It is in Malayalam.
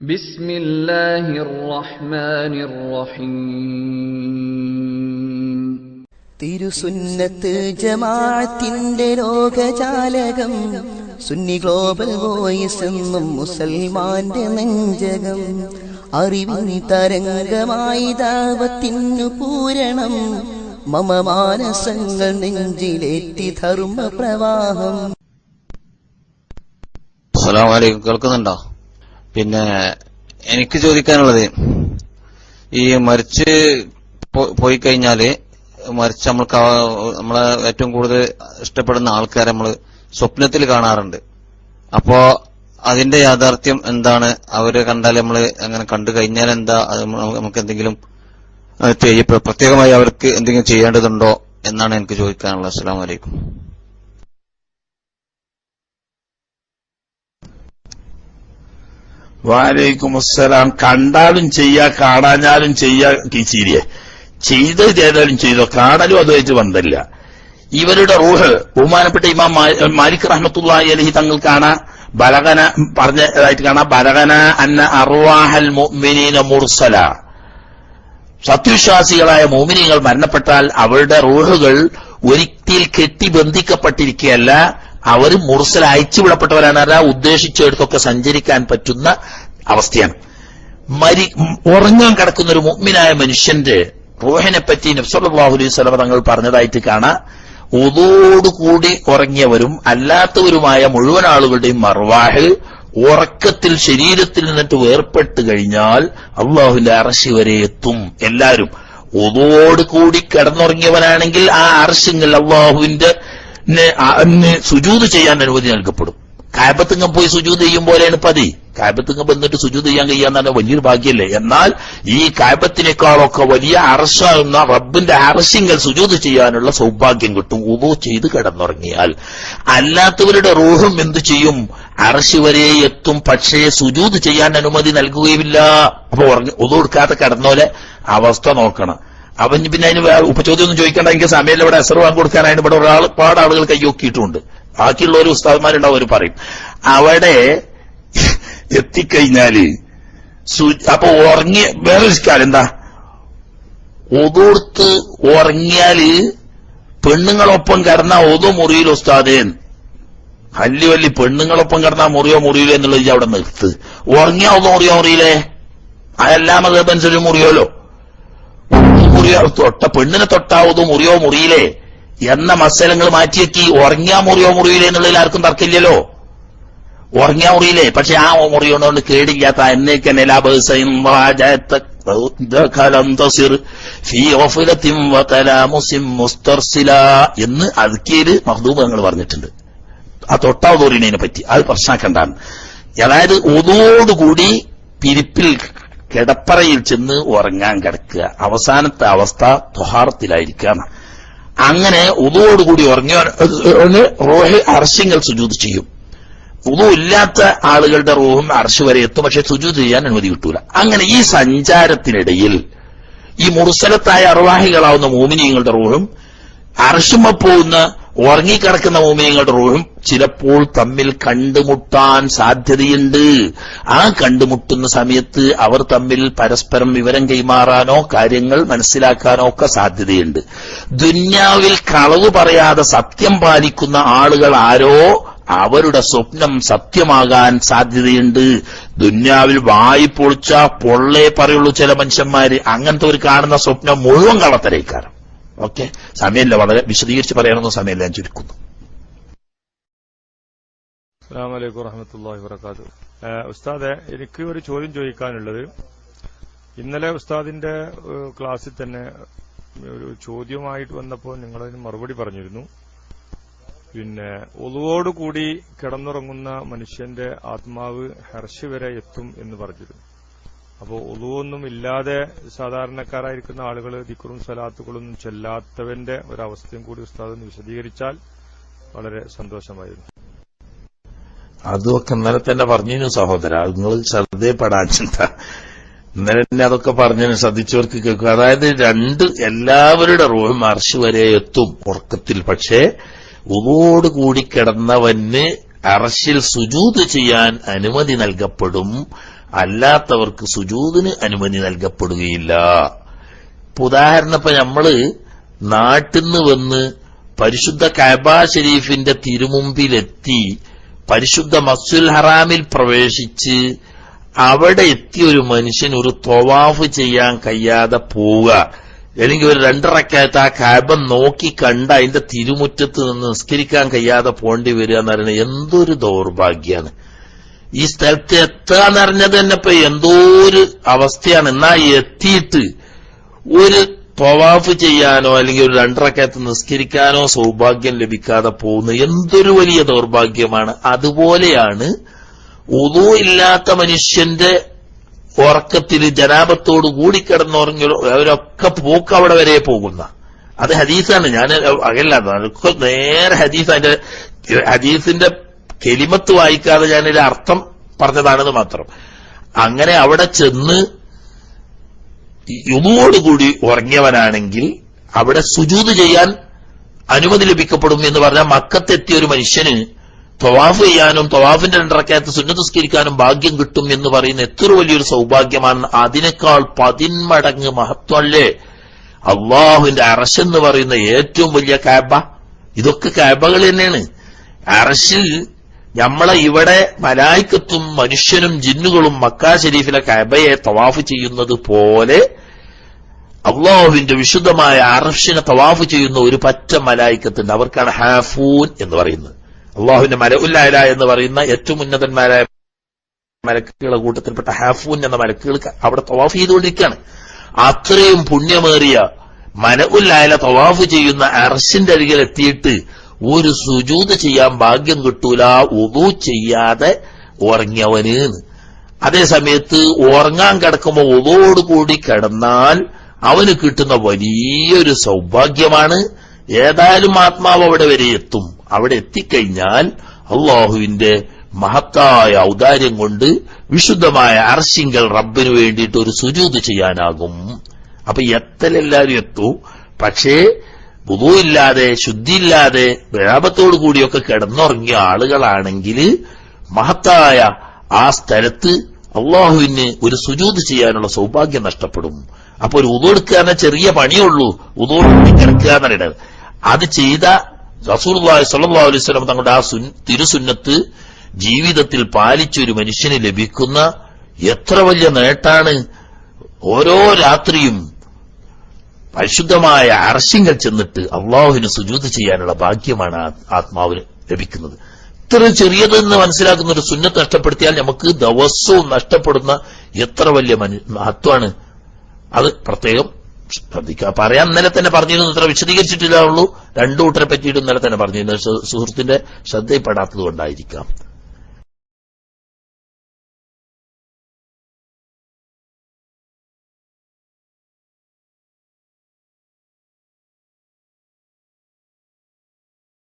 بسم الله الرحمن الرحيم തിരുസുന്നത്ത് ജമാഅത്തിന്റെ ലോകജാലകം സുന്നി ഗ്ലോബൽ വോയിസ് എന്നും മുസൽമാന്റെ നെഞ്ചകം അറിവിൻ തരംഗമായി ദാവത്തിനു പൂരണം മമ മാനസങ്ങൾ നെഞ്ചിലേറ്റി ധർമ്മ പ്രവാഹം അസ്സലാമു അലൈക്കും കേൾക്കുന്നുണ്ടോ പിന്നെ എനിക്ക് ചോദിക്കാനുള്ളത് ഈ മരിച്ച് പോയി കഴിഞ്ഞാൽ മരിച്ച് നമ്മൾക്ക് നമ്മളെ ഏറ്റവും കൂടുതൽ ഇഷ്ടപ്പെടുന്ന ആൾക്കാരെ നമ്മൾ സ്വപ്നത്തിൽ കാണാറുണ്ട്. അപ്പോ അതിന്റെ യാഥാർത്ഥ്യം എന്താണ്? അവരെ കണ്ടാൽ നമ്മൾ അങ്ങനെ കണ്ടു കഴിഞ്ഞാൽ എന്താ? നമുക്ക് എന്തെങ്കിലും പ്രത്യേകമായി അവർക്ക് എന്തെങ്കിലും ചെയ്യേണ്ടതുണ്ടോ? എന്നാണ് എനിക്ക് ചോദിക്കാനുള്ളത്. അസ്സാം അലൈക്കും. വാലൈക്കും അസ്സലാം കണ്ടാലും ചെയ്യാ കാണാഞ്ഞാലും ചെയ്യാ കീച്ചീരിയെ ചെയ്ത് ചെയ്താലും ചെയ്തോ കാണലും അതുമായിട്ട് ബന്ധമില്ല ഇവരുടെ റൂഹ് ബഹുമാനപ്പെട്ട ഇമാം മാലിക് റഹ്മത്തുള്ളാഹി അലഹി തങ്ങൾ കാണാ ബലകന പറഞ്ഞതായിട്ട് കാണാം ബലകന അന്ന അറുവാഹൽ മുഅ്മിനീന മുർസല. സത്യവിശ്വാസികളായ മോമിനികൾ മരണപ്പെട്ടാൽ അവരുടെ റൂഹുകൾ ഒരിക്കൽ കെട്ടിബന്ധിക്കപ്പെട്ടിരിക്കുകയല്ല അവർ മുർസൽ അയച്ചുവിടപ്പെട്ടവരാണ് ആ ഉദ്ദേശിച്ചിടത്തൊക്കെ സഞ്ചരിക്കാൻ പറ്റുന്ന അവസ്ഥയാണ്. മരി ഉറങ്ങാൻ കിടക്കുന്ന ഒരു മുഗ്മിനായ മനുഷ്യന്റെ റൂഹിനെ പറ്റി നബ്സല്ലാഹു അലൈഹി സ്വലമ തങ്ങൾ പറഞ്ഞതായിട്ട് കാണാം. ഉതോടുകൂടി ഉറങ്ങിയവരും അല്ലാത്തവരുമായ മുഴുവൻ ആളുകളുടെയും മർവാഹ് ഉറക്കത്തിൽ ശരീരത്തിൽ നിന്നിട്ട് വേർപെട്ട് കഴിഞ്ഞാൽ അള്ളാഹുവിന്റെ അറശി വരെ എത്തും എല്ലാവരും. കൂടി കിടന്നുറങ്ങിയവനാണെങ്കിൽ ആ അറശിങ്ങൾ അള്ളാഹുവിന്റെ സുജൂത് ചെയ്യാൻ അനുമതി നൽകപ്പെടും. കായപത്തുങ്കം പോയി സുജൂത് ചെയ്യും പോലെയാണ് പതി. കായപത്തുങ്കം വന്നിട്ട് സുജൂത് ചെയ്യാൻ കഴിയാന്നാണ് വലിയൊരു ഭാഗ്യല്ലേ എന്നാൽ ഈ കായപത്തിനേക്കാളൊക്കെ വലിയ അറസാകുന്ന റബ്ബിന്റെ അറശിങ്ങൾ സുജൂത് ചെയ്യാനുള്ള സൗഭാഗ്യം കിട്ടും. ഉപോ ചെയ്ത് കിടന്നുറങ്ങിയാൽ. അല്ലാത്തവരുടെ റൂഹും എന്തു ചെയ്യും? അറശി വരെ എത്തും. പക്ഷേ സുജൂത് ചെയ്യാൻ അനുമതി നൽകുകയുമില്ല. അപ്പൊ ഉറങ്ങി എടുക്കാതെ കിടന്നോലെ അവസ്ഥ നോക്കണം. അവൻ പിന്നെ അതിന് ഉപചോദ്യമൊന്നും ചോദിക്കേണ്ട. എനിക്ക് സമയത്ത് ഇവിടെ അസർ വാങ്ങി കൊടുക്കാനായിട്ട് ഇവിടെ ഒരാൾ പാട് ആളുകൾ കൈയൊക്കിയിട്ടുണ്ട് ബാക്കിയുള്ള ഒരു ഉസ്താദ്മാരുണ്ടാവും അവർ പറയും. അവിടെ എത്തിക്കഴിഞ്ഞാൽ അപ്പൊ ഉറങ്ങിയ വേറെ കാര്യം എന്താ? ഒതുർത്ത് ഉറങ്ങിയാൽ പെണ്ണുങ്ങളൊപ്പം കിടന്ന ഒതു മുറിയിൽ ഉസ്താദേൻ വലിയ വല്യ പെണ്ണുങ്ങളൊപ്പം കിടന്ന മുറിയോ മുറിയിലോ എന്നുള്ളത് അവിടെ നിർത്ത്. ഉറങ്ങിയാ ഒതു മുറിയോ മുറിയില്ലേ അതെല്ലാം അതനുസരിച്ച് മുറിയോലോ? മുറിയോ തൊട്ട പെണ്ണിനെ തൊട്ടാവതോ മുറിയോ മുറിയിലേ എന്ന മത്സരങ്ങൾ മാറ്റിയേക്കി ഉറങ്ങിയാ മുറിയോ മുറിയിലേ എന്നുള്ളതിൽ ആർക്കും തർക്കമില്ലല്ലോ. ഉറങ്ങിയാ മുറിയില്ലേ? പക്ഷെ ആ മുറിയോണ്ട് കേടില്ലാത്ത എന്നേക്കന്നെ എന്ന് അതുക്കേൽ മഹദൂബ് ഞങ്ങൾ പറഞ്ഞിട്ടുണ്ട്. ആ തൊട്ടാവുതോറിനെ പറ്റി. അത് പ്രശ്നമാക്കണ്ടാണ് അതായത് ഒതോടുകൂടി പിരിപ്പിൽ കിടപ്പറയിൽ ചെന്ന് ഉറങ്ങാൻ കിടക്കുക. അവസാനത്തെ അവസ്ഥ തൊഹാറത്തിലായിരിക്കുകയാണ്. അങ്ങനെ ഉതുവോടുകൂടി ഉറങ്ങിയ റോഹ് അർശങ്ങൾ സുജൂത് ചെയ്യും. ഉതു ഇല്ലാത്ത ആളുകളുടെ റോഹും അർശ് വരെ എത്തും പക്ഷെ സുജൂത് ചെയ്യാൻ അനുമതി കിട്ടൂല. അങ്ങനെ ഈ സഞ്ചാരത്തിനിടയിൽ ഈ മുറുസലത്തായ അറുവാഹികളാവുന്ന മോമിനിയങ്ങളുടെ റോഹും അർശുമ പോകുന്ന ഉറങ്ങിക്കിടക്കുന്ന മോമിനിയങ്ങളുടെ റൂഹും ചിലപ്പോൾ തമ്മിൽ കണ്ടുമുട്ടാൻ സാധ്യതയുണ്ട്. ആ കണ്ടുമുട്ടുന്ന സമയത്ത് അവർ തമ്മിൽ പരസ്പരം വിവരം കൈമാറാനോ കാര്യങ്ങൾ മനസ്സിലാക്കാനോ ഒക്കെ സാധ്യതയുണ്ട്. ദുന്യാവിൽ കളവ് പറയാതെ സത്യം പാലിക്കുന്ന ആളുകൾ ആരോ അവരുടെ സ്വപ്നം സത്യമാകാൻ സാധ്യതയുണ്ട്. ദുന്യാവിൽ വായി പൊളിച്ച പൊള്ളേ പറയുള്ളൂ ചില മനുഷ്യന്മാര്. അങ്ങനത്തെ ഒരു കാണുന്ന സ്വപ്നം മുഴുവൻ കളത്തരേക്കാരം ഓക്കെ? സമയമില്ല വളരെ വിശദീകരിച്ച് പറയാനൊന്നും സമയമില്ല ഞാൻ ചുരുക്കുന്നു. അസ്സാമലൈക്കും വറഹമത്തല്ലാഹി വർക്കാത്തു ഉസ്താദെ എനിക്ക് ഒരു ചോദ്യം ചോദിക്കാനുള്ളത്. ഇന്നലെ ഉസ്താദിന്റെ ക്ലാസ്സിൽ തന്നെ ഒരു ചോദ്യമായിട്ട് വന്നപ്പോൾ നിങ്ങളതിന് മറുപടി പറഞ്ഞിരുന്നു. പിന്നെ ഒതുവോടുകൂടി കിടന്നുറങ്ങുന്ന മനുഷ്യന്റെ ആത്മാവ് ഹർഷ് വരെ എത്തും എന്ന് പറഞ്ഞിരുന്നു. അപ്പോൾ ഒതുവൊന്നും ഇല്ലാതെ സാധാരണക്കാരായിരിക്കുന്ന ആളുകൾ ദിക്കറും സലാത്തുകളൊന്നും ചെല്ലാത്തവന്റെ ഒരവസ്ഥയും കൂടി ഉസ്താദ് വിശദീകരിച്ചാൽ വളരെ സന്തോഷമായിരുന്നു. അതൊക്കെ ഇന്നലെ തന്നെ പറഞ്ഞിരുന്നു സഹോദര. നിങ്ങൾ ശ്രദ്ധയപ്പെടാൻ ചിന്ത. ഇന്നലെ തന്നെ അതൊക്കെ പറഞ്ഞു ശ്രദ്ധിച്ചവർക്ക് കേൾക്കും അതായത് രണ്ട് എല്ലാവരുടെ റൂഹും അർശ് വരെ എത്തും ഉറക്കത്തിൽ. പക്ഷേ ഉവോട് കൂടി കിടന്നവന് അറശിൽ സുജൂത് ചെയ്യാൻ അനുമതി നൽകപ്പെടും. അല്ലാത്തവർക്ക് സുജൂതിന് അനുമതി നൽകപ്പെടുകയില്ല. ഇപ്പൊ ഉദാഹരണം ഇപ്പൊ നമ്മൾ നാട്ടിന്ന് വന്ന് പരിശുദ്ധ കഅബ ഷരീഫിന്റെ തിരുമുമ്പിലെത്തി പരിശുദ്ധ മസ്ജിദുൽ ഹറാമിൽ പ്രവേശിച്ച് അവിടെ എത്തിയ ഒരു മനുഷ്യൻ ഒരു തൊവാഫ് ചെയ്യാൻ കഴിയാതെ പോവുക. അല്ലെങ്കിൽ ഒരു രണ്ടറക്കാലത്ത് ആ കാബം നോക്കി കണ്ട അതിന്റെ തിരുമുറ്റത്ത് നിന്ന് നിസ്കരിക്കാൻ കഴിയാതെ പോണ്ടി വരിക എന്ന് പറയുന്നത് എന്തൊരു ദൗർഭാഗ്യാണ്. ഈ സ്ഥലത്ത് എത്തുക എന്ന് പറഞ്ഞത് തന്നെ ഇപ്പൊ എന്തോ ഒരു അവസ്ഥയാണ്. എന്നാ എത്തിയിട്ട് ഒരു പൊവാഫ് ചെയ്യാനോ അല്ലെങ്കിൽ ഒരു രണ്ടറക്കായത്ത് നിസ്കരിക്കാനോ സൗഭാഗ്യം ലഭിക്കാതെ പോകുന്ന എന്തൊരു വലിയ ദൗർഭാഗ്യമാണ്. അതുപോലെയാണ് ഇല്ലാത്ത മനുഷ്യന്റെ ഉറക്കത്തിൽ ജനാപത്തോട് കൂടി കിടന്നുറങ്ങി അവരൊക്കെ പോക്ക് അവിടെ വരെ പോകുന്ന. അത് ഹദീസാണ്. ഞാൻ അകല്ല നേരെ ഹദീസ്. അതിന്റെ ഹദീസിന്റെ കെലിമത്ത് വായിക്കാതെ ഞാനൊരു അർത്ഥം പറഞ്ഞതാണെന്ന് മാത്രം. അങ്ങനെ അവിടെ ചെന്ന് യുമോടുകൂടി ഉറങ്ങിയവനാണെങ്കിൽ അവിടെ സുജൂത് ചെയ്യാൻ അനുമതി ലഭിക്കപ്പെടും എന്ന് പറഞ്ഞാൽ മക്കത്തെത്തിയ ഒരു മനുഷ്യന് തൊവാഫ് ചെയ്യാനും തൊവാഫിന്റെ രണ്ടറക്കയത്ത് സുന്നതസ്കരിക്കാനും ഭാഗ്യം കിട്ടും എന്ന് പറയുന്ന എത്ര വലിയൊരു സൗഭാഗ്യമാണ്. അതിനേക്കാൾ പതിന്മടങ്ങ് മഹത്വമല്ലേ അള്ളാഹുവിന്റെ അറശെന്ന് പറയുന്ന ഏറ്റവും വലിയ കാബ. ഇതൊക്കെ കാബകൾ തന്നെയാണ്. അറശിൽ നമ്മളെ ഇവിടെ മലായിക്കത്തും മനുഷ്യനും ജിന്നുകളും മക്കാ ഷരീഫിലെ കാബയെ തവാഫ് ചെയ്യുന്നത് പോലെ അള്ളാഹുവിന്റെ വിശുദ്ധമായ അറഷിനെ തവാഫ് ചെയ്യുന്ന ഒരു പറ്റ മലായിക്കത്തുണ്ട്. അവർക്കാണ് ഹാഫൂൻ എന്ന് പറയുന്നത്. അള്ളാഹുവിന്റെ മലഉല്ലായ എന്ന് പറയുന്ന ഏറ്റവും ഉന്നതന്മാരായ മലക്കുകളുടെ കൂട്ടത്തിൽപ്പെട്ട ഹാഫൂൻ എന്ന മലക്കുകൾക്ക് അവിടെ തവാഫ് ചെയ്തുകൊണ്ടിരിക്കുകയാണ്. അത്രയും പുണ്യമേറിയ മലഉല്ലായ തവാഫ് ചെയ്യുന്ന അർഷിന്റെ അരികിൽ എത്തിയിട്ട് ഒരു സുജൂത് ചെയ്യാൻ ഭാഗ്യം കിട്ടൂല ഉദു ചെയ്യാതെ ഉറങ്ങിയവന് അതേ സമയത്ത് ഉറങ്ങാൻ കിടക്കുമ്പോ ഉദോടുകൂടി കിടന്നാൽ അവന് കിട്ടുന്ന വലിയൊരു സൗഭാഗ്യമാണ്. ഏതായാലും ആത്മാവ് അവിടെ വരെ എത്തും. അവിടെ എത്തിക്കഴിഞ്ഞാൽ അള്ളാഹുവിന്റെ മഹത്തായ ഔദാര്യം കൊണ്ട് വിശുദ്ധമായ അർശിങ്കൽ റബ്ബിന് വേണ്ടിയിട്ട് ഒരു സുജൂത് ചെയ്യാനാകും. അപ്പൊ എത്തലെല്ലാവരും എത്തൂ. പക്ഷേ ബുധുവില്ലാതെ ശുദ്ധിയില്ലാതെ വ്യാപത്തോടു കൂടിയൊക്കെ കിടന്നുറങ്ങിയ ആളുകളാണെങ്കിൽ മഹത്തായ ആ സ്ഥലത്ത് അള്ളാഹുവിന് ഒരു സുജൂത് ചെയ്യാനുള്ള സൗഭാഗ്യം നഷ്ടപ്പെടും. അപ്പൊ ഒരു ഉതൊടുക്കുക ചെറിയ പണിയുള്ളൂ ഉതോടുകൂടി കിടക്കുക എന്നറിയണത് അത് ചെയ്ത റസൂൽ സല്ലാ അലൈഹി സ്വലം തങ്ങളുടെ ആ തിരുസുന്നത്ത് ജീവിതത്തിൽ പാലിച്ചൊരു മനുഷ്യന് ലഭിക്കുന്ന എത്ര വലിയ നേട്ടാണ്. ഓരോ രാത്രിയും പരിശുദ്ധമായ അർശിങ്ങൾ ചെന്നിട്ട് അള്ളാഹുവിന് സുജൂത് ചെയ്യാനുള്ള ഭാഗ്യമാണ് ആത്മാവിന് ലഭിക്കുന്നത്. ഇത്ര ചെറിയതെന്ന് മനസ്സിലാക്കുന്ന ഒരു സുന്നത്ത് നഷ്ടപ്പെടുത്തിയാൽ നമുക്ക് ദിവസവും നഷ്ടപ്പെടുന്ന എത്ര വലിയ മഹത്വമാണ്. അത് പ്രത്യേകം ശ്രദ്ധിക്കുക. പറയാൻ ഇന്നലെ തന്നെ പറഞ്ഞിരുന്നു ഇത്ര വിശദീകരിച്ചിട്ടില്ല ഉള്ളൂ രണ്ടു കൂട്ടരെ പറ്റിയിട്ട് ഇന്നലെ തന്നെ പറഞ്ഞിരുന്നു. സുഹൃത്തിന്റെ ശ്രദ്ധയിൽപ്പെടാത്തത് കൊണ്ടായിരിക്കാം